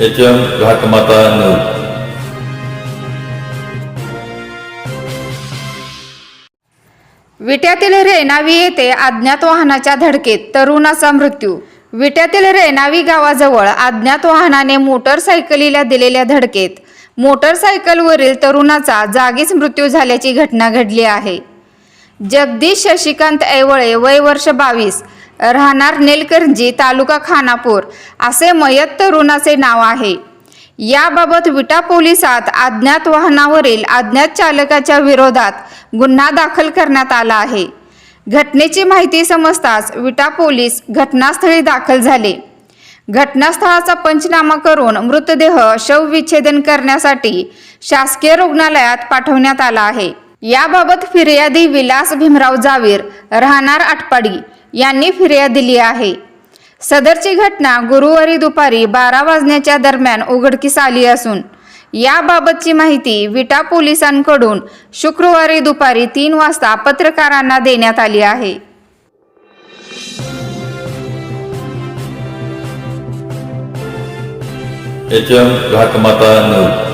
H M Ghatmata news विट्यातील रेणावी येथे अज्ञात वाहनाच्या धडकेत तरुणाचा मृत्यू. विट्यातील रेणावी गावाजवळ अज्ञात वाहनाने मोटरसायकलीला दिलेल्या धडकेत. मोटरसायकलवरील तरुणाचा जागीच मृत्यू झाल्याची घटना घडली आहे. जगदीश शशिकांत ऐवळे वय वर्ष बावीस राहणार नेलकरंजी तालुका खानापूर. असे मयत तरुणाचे नाव आहे. याबाबत विटा पोलिसात अज्ञात वाहनावरील अज्ञात चालकाच्या विरोधात गुन्हा दाखल करण्यात आला आहे. घटनेची माहिती समजताच विटा पोलीस घटनास्थळी दाखल झाले. घटनास्थळाचा पंचनामा करून मृतदेह शवविच्छेदन करण्यासाठी शासकीय रुग्णालयात पाठवण्यात आला आहे. याबाबत फिर्यादी विलास भीमराव जावीर राहणार आटपाडी यांनी फिर्याद दिली आहे. सदरची घटना गुरुवारी दुपारी बारा वाजण्याच्या दरम्यान उघडकीस आली असून याबाबतची माहिती विटा पोलिसांकडून शुक्रवारी दुपारी तीन वाजता पत्रकारांना देण्यात आली आहे. H M Ghatmata news